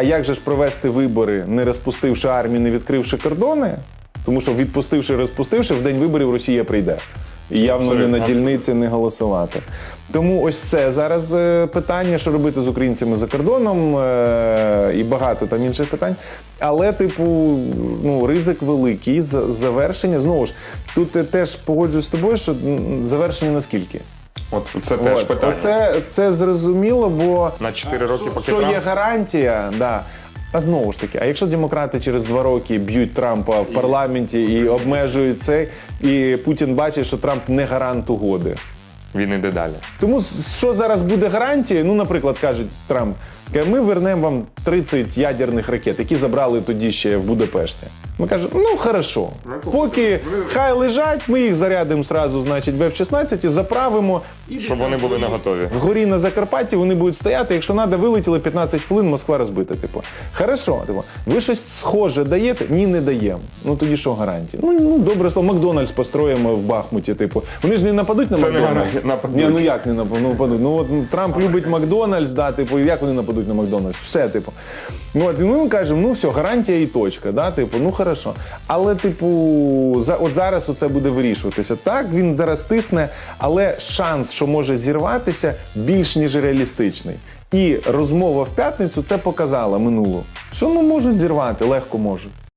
А як же ж провести вибори, не розпустивши армію, не відкривши кордони? Тому що відпустивши, розпустивши, в день виборів Росія прийде. І явно не на дільниці не голосувати. Тому ось це зараз е, питання, що робити з українцями за кордоном, е, і багато там інших питань. Але, типу, ну, ризик великий завершення. Знову ж, тут е, теж погоджуюсь з тобою, що завершення наскільки? От це теж От, питання. Оце, це зрозуміло, бо На 4 роки поки що Трамп. є гарантія, да. А знову ж таки, а якщо демократи через два роки б'ють Трампа в парламенті і обмежують це, і Путін бачить, що Трамп не гарант угоди. Він іде далі. Тому що зараз буде гарантією? Ну, наприклад, кажуть Трамп, ми вернемо вам 30 ядерних ракет, які забрали тоді ще в Будапешті. Ми кажемо, ну хорошо, поки хай лежать, ми їх зарядимо сразу, значить, в F-16 і заправимо. Щоб вони були на готові. Вгорі на Закарпатті вони будуть стояти. Якщо треба, вилетіли 15 хвилин, Москва розбита. Типу, хорошо, типу, ви щось схоже даєте? Ні, не даємо. Ну тоді що гарантії? Ну, ну добре слово, Макдональдс построїмо в Бахмуті. Типу, вони ж не нападуть на Це Макдональдс. гарантія, нападуть. Ні, ну як не нападуть? Ну? Ну от ну, Трамп любить Макдональдс, да, типу, як вони нападуть на Макдональдс? Все, типу. Ну от ну, кажемо, ну все, гарантія і точка. Да, типу, ну хорошо. Але, типу, за от зараз це буде вирішуватися. Так, він зараз тисне, але шанс, що може зірватися, більш ніж реалістичний. І розмова в п'ятницю це показала минулу, що ну можуть зірвати, легко можуть.